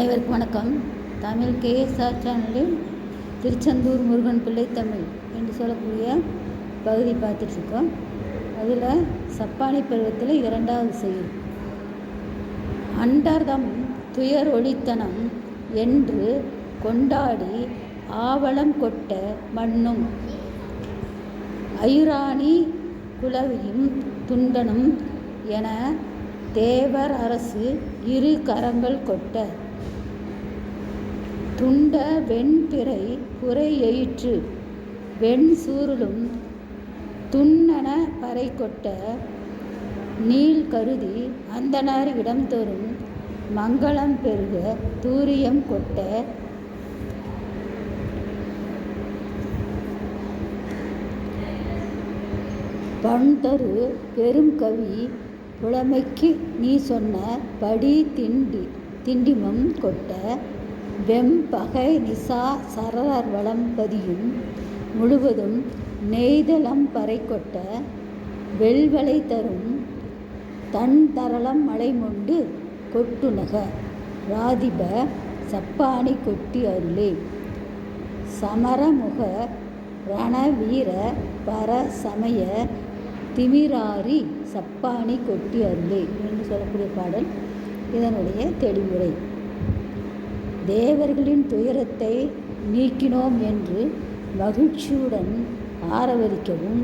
அனைவருக்கும் வணக்கம். தமிழ் கேஎஸ்ஆர் சேனலில் திருச்செந்தூர் முருகன் பிள்ளை தமிழ் என்று சொல்லக்கூடிய பகுதி பார்த்துட்ருக்கோம். அதில் சப்பானி பருவத்தில் இரண்டாவது செயல். அண்டர்தம் துயர் ஒளித்தனம் என்று கொண்டாடி ஆவலம் கொட்ட மண்ணும். அயுராணி குலவியும் துண்டனும் என தேவர் அரசு இரு கரங்கள் கொட்ட. துண்ட வெண்பிறை புரை எயிற்று. வெண் சூருளும் துண்ணன பறை கொட்ட. நீள் கருதி அந்தனார் இடம்தோறும் மங்களம் பெருக தூரியம் கொட்ட. பண்தரு பெரும் கவி புலமைக்கு நீ சொன்ன படி திண்டி திண்டிமம் கொட்ட வெம்பகை நிசா சரளர் வளம் பதியும் முழுவதும் நெய்தளம் பறை கொட்ட வெல்வலை தரும் தன் தரளம் மலைமொண்டு கொட்டுநக ராதிப சப்பானி கொட்டி அருளே. சமரமுக ரணவீர பர சமய திமிராரி சப்பாணி கொட்டி அருளே என்று சொல்லக்கூடிய பாடல் இதனுடைய தெளிவுரை. தேவர்களின் துயரத்தை நீக்கினோம் என்று மகிழ்ச்சியுடன் ஆரவரிக்கவும்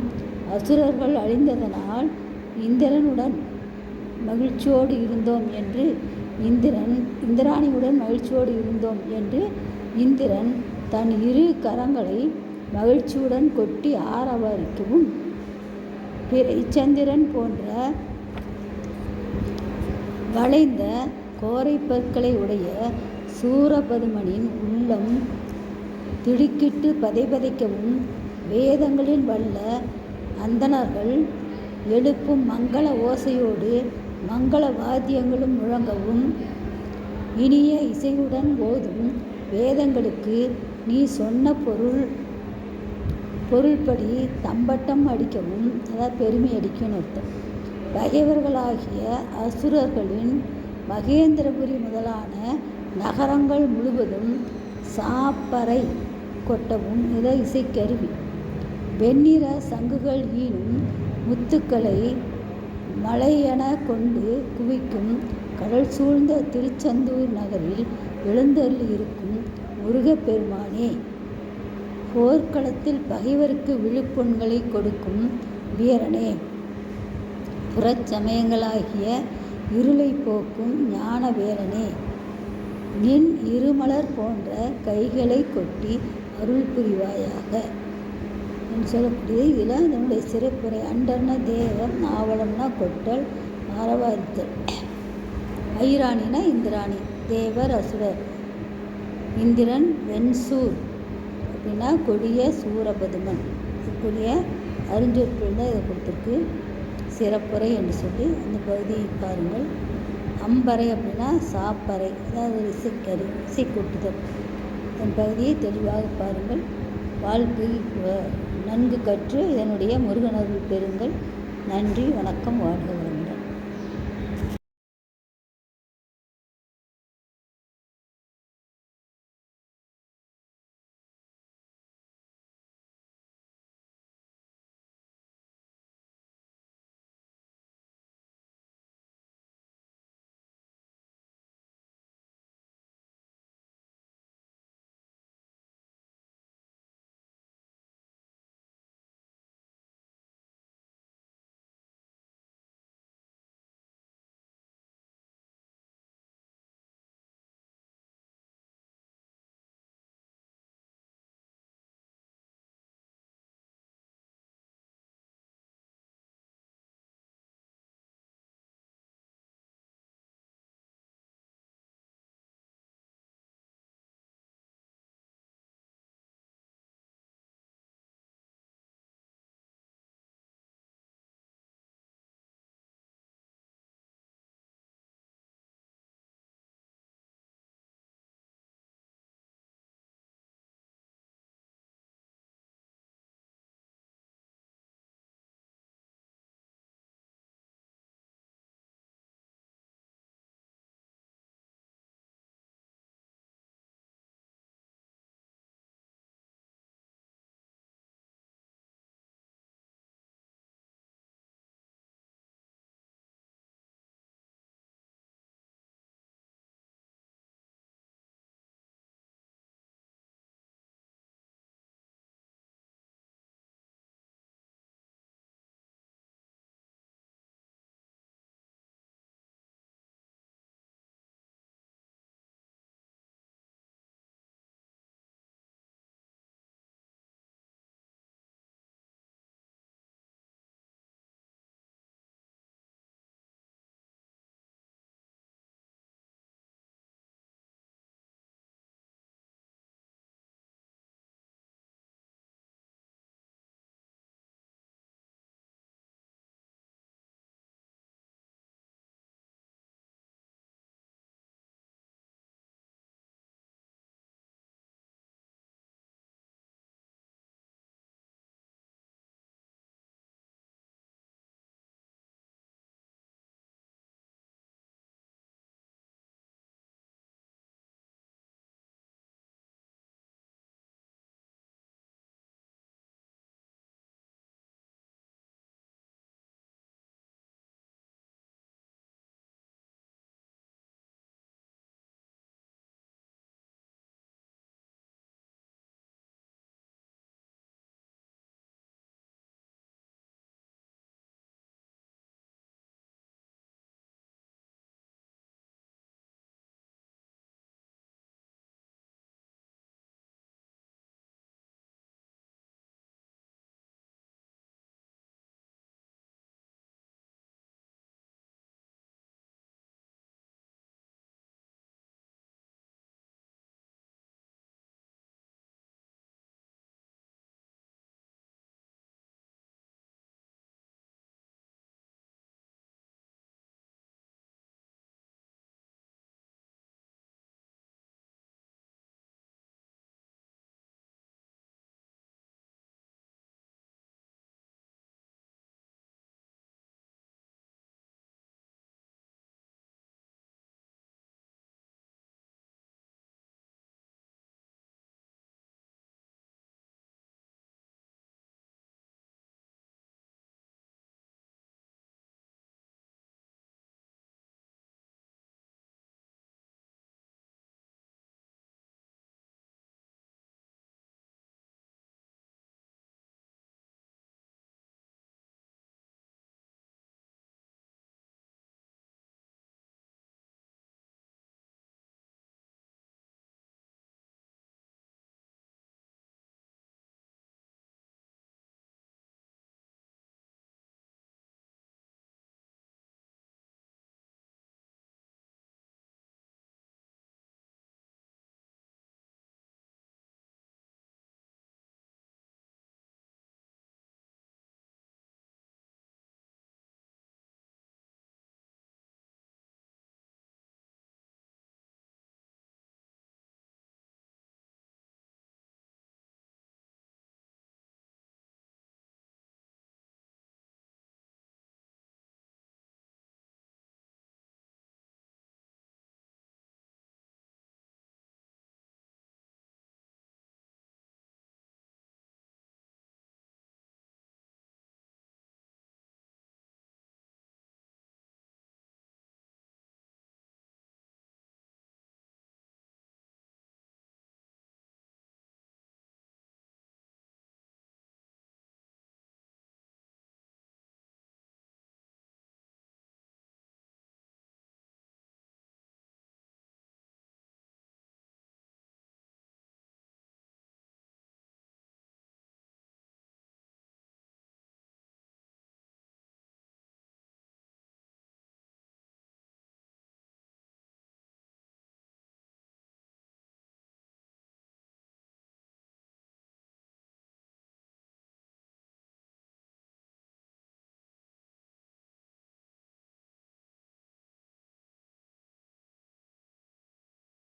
அசுரர்கள் அழிந்ததனால் இந்திரனுடன் மகிழ்ச்சியோடு இருந்தோம் என்று இந்திரன் இந்திராணியுடன் மகிழ்ச்சியோடு இருந்தோம் என்று இந்திரன் தன் இரு கரங்களை மகிழ்ச்சியுடன் கொட்டி ஆரவரிக்கவும் பிறை சந்திரன் போன்ற வளைந்த கோரை பற்களை உடைய சூரபதுமனின் உள்ளம் திடுக்கிட்டு பதைபதைக்கவும் வேதங்களின் வல்ல அந்தணர்கள் எழுப்பும் மங்கள ஓசையோடு மங்கள வாத்தியங்களும் முழங்கவும் இனிய இசையுடன் ஓதும் வேதங்களுக்கு நீ சொன்ன பொருள் பொருள்படி தம்பட்டம் அடிக்கவும் அதாவது பெருமை அடிக்கும்னு அர்த்தம். பகைவர்களாகிய அசுரர்களின் மகேந்திரபுரி முதலான நகரங்கள் முழுவதும் சாப்பறை கொட்டவும் இதை இசைக்கருவி. வெண்ணிற சங்குகள் ஈனும் முத்துக்களை மலையென கொண்டு குவிக்கும் கடல் சூழ்ந்த திருச்செந்தூர் நகரில் எழுந்தருள் இருக்கும் முருகப்பெருமானே. போர்க்களத்தில் பகைவருக்கு விழுப்புண்களை கொடுக்கும் வீரனே. புறச்சமயங்களாகிய இருளை போக்கும் ஞான வீரனே. நின் இருமலர் போன்ற கைகளை கொட்டி அருள் புரிவாயாக. என்று சொல்லக்கூடிய இதில் அதனுடைய சிறப்புரை அண்டர்னா தேவம் நாவலம்னா கொட்டல் ஆரவாரித்தல். ஐராணினா இந்திராணி தேவர் அசுரர் இந்திரன் வெண்சூர். அப்படின்னா கொடிய சூரபதுமன். கொடிய அறிஞ்சொற்கள் தான் இதை கொடுத்துருக்கு. சிறப்புரை என்று சொல்லி அந்த பகுதியை பாருங்கள். அம்பறை அப்படின்னா சாப்பறை அதாவது இசைக்கறி இசைக்கூட்டுதல் இசை கூட்டுதல் இந்த பகுதியை தெளிவாக பாருங்கள். வாழ்க்கை நன்கு கற்று இதனுடைய முருகனர்கள் பெறுங்கள். நன்றி வணக்கம் வாழ்க வளமுடன்.